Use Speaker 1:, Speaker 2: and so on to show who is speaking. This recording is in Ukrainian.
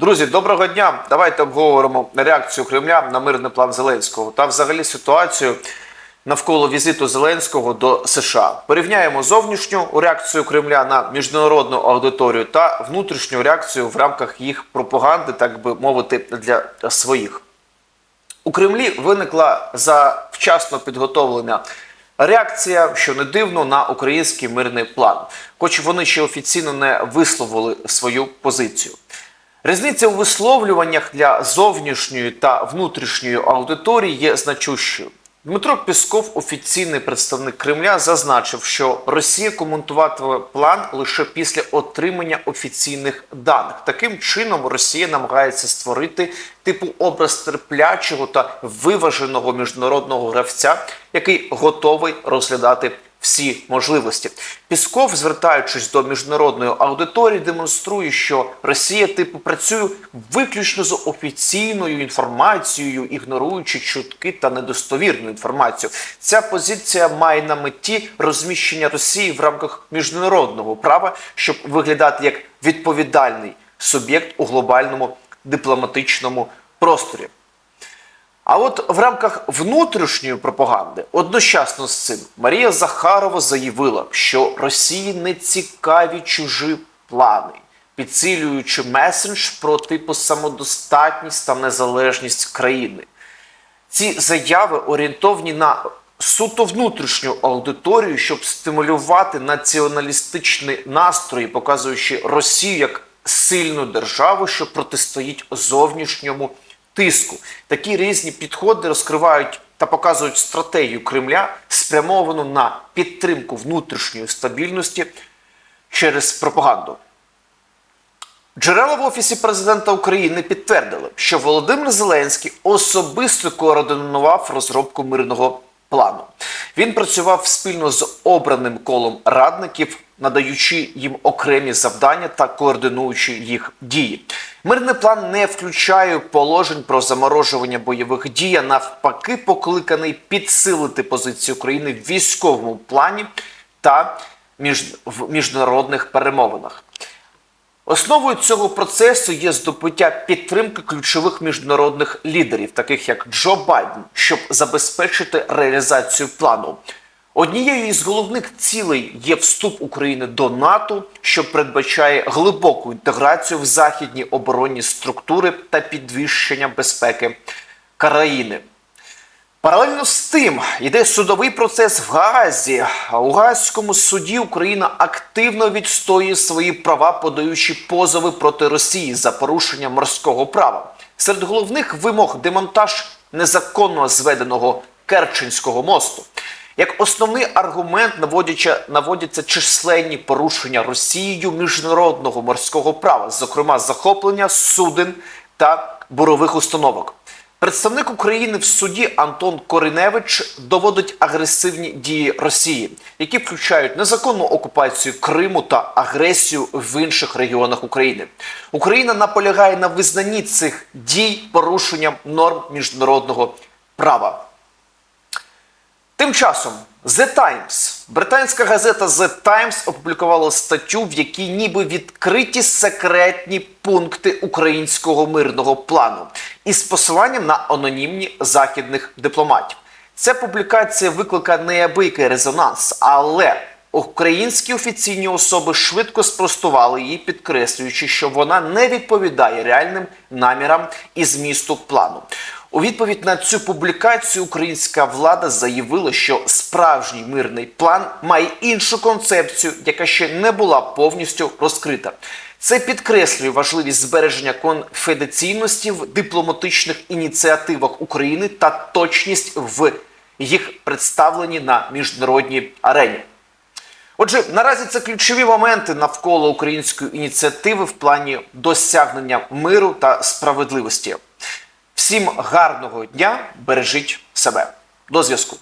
Speaker 1: Друзі, доброго дня. Давайте обговоримо реакцію Кремля на мирний план Зеленського та взагалі ситуацію навколо візиту Зеленського до США. Порівняємо зовнішню реакцію Кремля на міжнародну аудиторію та внутрішню реакцію в рамках їх пропаганди, так би мовити, для своїх. У Кремлі виникла за вчасно підготовлена реакція, що не дивно, на український мирний план, хоч вони ще офіційно не висловили свою позицію. Різниця у висловлюваннях для зовнішньої та внутрішньої аудиторії є значущою. Дмитро Пісков, офіційний представник Кремля, зазначив, що Росія коментуватиме план лише після отримання офіційних даних. Таким чином, Росія намагається створити типу образ терплячого та виваженого міжнародного гравця, який готовий розглядати всі можливості. Пісков, звертаючись до міжнародної аудиторії, демонструє, що Росія типу працює виключно з офіційною інформацією, ігноруючи чутки та недостовірну інформацію. Ця позиція має на меті розміщення Росії в рамках міжнародного права, щоб виглядати як відповідальний суб'єкт у глобальному дипломатичному просторі. А от в рамках внутрішньої пропаганди одночасно з цим Марія Захарова заявила, що Росії не цікаві чужі плани, підсилюючи месендж про типу самодостатність та незалежність країни. Ці заяви орієнтовні на суто внутрішню аудиторію, щоб стимулювати націоналістичні настрої, показуючи Росію як сильну державу, що протистоїть зовнішньому тиску. Такі різні підходи розкривають та показують стратегію Кремля, спрямовану на підтримку внутрішньої стабільності через пропаганду. Джерела в офісі президента України підтвердили, що Володимир Зеленський особисто координував розробку мирного плану. Він працював спільно з обраним колом радників, надаючи їм окремі завдання та координуючи їх дії. Мирний план не включає положень про заморожування бойових дій, а навпаки, покликаний підсилити позицію України в військовому плані та між, в міжнародних перемовинах. Основою цього процесу є здобуття підтримки ключових міжнародних лідерів, таких як Джо Байден, щоб забезпечити реалізацію плану. Однією із головних цілей є вступ України до НАТО, що передбачає глибоку інтеграцію в західні оборонні структури та підвищення безпеки країни. Паралельно з тим йде судовий процес в Гаазі. У Гаазькому суді Україна активно відстоює свої права, подаючи позови проти Росії за порушення морського права. Серед головних вимог демонтаж незаконно зведеного Керченського мосту. Як основний аргумент наводяться численні порушення Росією міжнародного морського права, зокрема захоплення суден та бурових установок. Представник України в суді Антон Кориневич доводить агресивні дії Росії, які включають незаконну окупацію Криму та агресію в інших регіонах України. Україна наполягає на визнанні цих дій порушенням норм міжнародного права. Тим часом The Times, британська газета The Times опублікувала статтю, в якій ніби відкриті секретні пункти українського мирного плану із посиланням на анонімні західних дипломатів. Ця публікація викликає неабиякий резонанс, але українські офіційні особи швидко спростували її, підкреслюючи, що вона не відповідає реальним намірам і змісту плану. У відповідь на цю публікацію українська влада заявила, що справжній мирний план має іншу концепцію, яка ще не була повністю розкрита. Це підкреслює важливість збереження конфіденційності в дипломатичних ініціативах України та точність в їх представленні на міжнародній арені. Отже, наразі це ключові моменти навколо української ініціативи в плані досягнення миру та справедливості. Всім гарного дня, бережіть себе. До зв'язку.